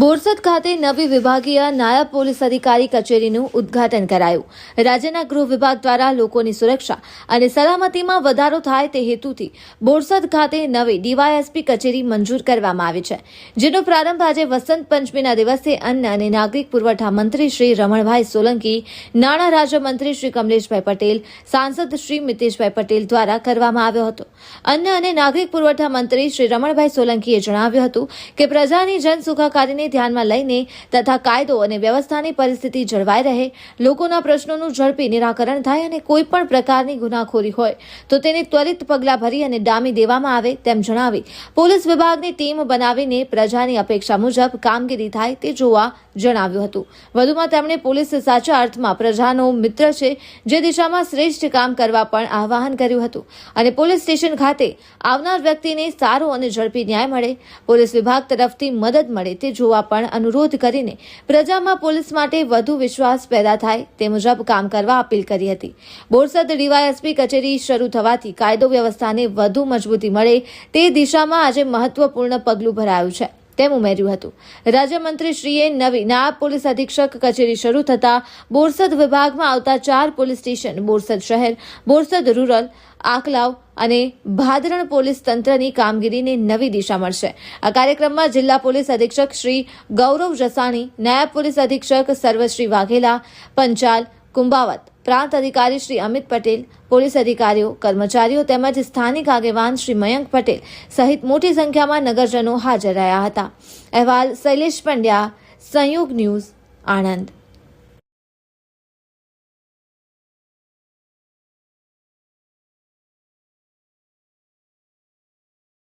બોરસદ ખાતે નવી વિભાગીય નાયબ પોલીસ અધિકારી કચેરીનું ઉદ્ઘાટન કરાયું. રાજ્યના ગૃહ વિભાગ દ્વારા લોકોની સુરક્ષા અને સલામતીમાં વધારો થાય તે હેતુથી બોરસદ ખાતે નવી ડીવાયએસપી કચેરી મંજૂર કરવામાં આવી છે, જેનો પ્રારંભ આજે વસંત પંચમીના દિવસે અન્ન અને નાગરિક પુરવઠા મંત્રી શ્રી રમણભાઈ સોલંકી, નાણાં રાજ્યમંત્રી શ્રી કમલેશભાઈ પટેલ, સાંસદ શ્રી મિતેશભાઈ પટેલ દ્વારા કરવામાં આવ્યો હતો. અન્ન અને નાગરિક પુરવઠા મંત્રી શ્રી રમણભાઈ સોલંકીએ જણાવ્યું હતું કે પ્રજાની જન સુખાકારીને ધ્યાનમાં લઈને તથા કાયદો અને વ્યવસ્થાની પરિસ્થિતિ જળવાઈ રહે, લોકોના પ્રશ્નોનું ઝડપી નિરાકરણ થાય અને કોઈપણ પ્રકારની ગુનાખોરી હોય, તો તેને ત્વરિત પગલાં ભરી અને ડામી દેવામાં આવે તેમ જણાવી પોલીસ વિભાગની ટીમ બનાવીને પ્રજાની અપેક્ષા મુજબ કામગીરી થાય તે જોવા જણાવ્યું હતું. વધુમાં તેમણે પોલીસ સાચા અર્થમાં પ્રજાનો મિત્ર છે, જે દિશામાં શ્રેષ્ઠ કામ કરવા પણ આહવાન કર્યું હતું અને પોલીસ સ્ટેશન ખાતે આવનાર વ્યક્તિને સારો અને ઝડપી ન્યાય મળે, પોલીસ વિભાગ તરફથી મદદ મળે તે જોવા પણ અનુરોધ કરીને પ્રજામાં પોલીસ માટે વધુ વિશ્વાસ પેદા થાય તે મુજબ કામ કરવા અપીલ કરી હતી. બોરસદ ડીવાયએસપી કચેરી શરૂ થવાથી કાયદો વ્યવસ્થાને વધુ મજબૂતી મળે તે દિશામાં આજે મહત્વપૂર્ણ પગલું ભરાયું છે. તેમ ઉમેર્યું હતું. રાજ્યમંત્રીશ્રીએ નવી નાયબ પોલીસ અધિક્ષક કચેરી શરૂ થતાં બોરસદ વિભાગમાં આવતા ચાર પોલીસ સ્ટેશન, બોરસદ શહેર, બોરસદ રૂરલ, આકલાવ અને ભાદરણ પોલીસ તંત્રની કામગીરીને નવી દિશા મળશે. આ કાર્યક્રમમાં જિલ્લા પોલીસ અધિક્ષક શ્રી ગૌરવ જસાણી, નાયબ પોલીસ અધિક્ષક સર્વશ્રી વાઘેલા, પંચાલ કુંભાવત પ્રાંત અધિકારી શ્રી અમિત પટેલ, પોલીસ અધિકારીઓ, કર્મચારીઓ તેમજ સ્થાનિક આગેવાન શ્રી મયંક પટેલ સહિત મોટી સંખ્યામાં નગરજનો હાજર રહ્યા હતા. અહેવાલ શૈલેષ પંડ્યા, સંયોગ ન્યૂઝ, આણંદ.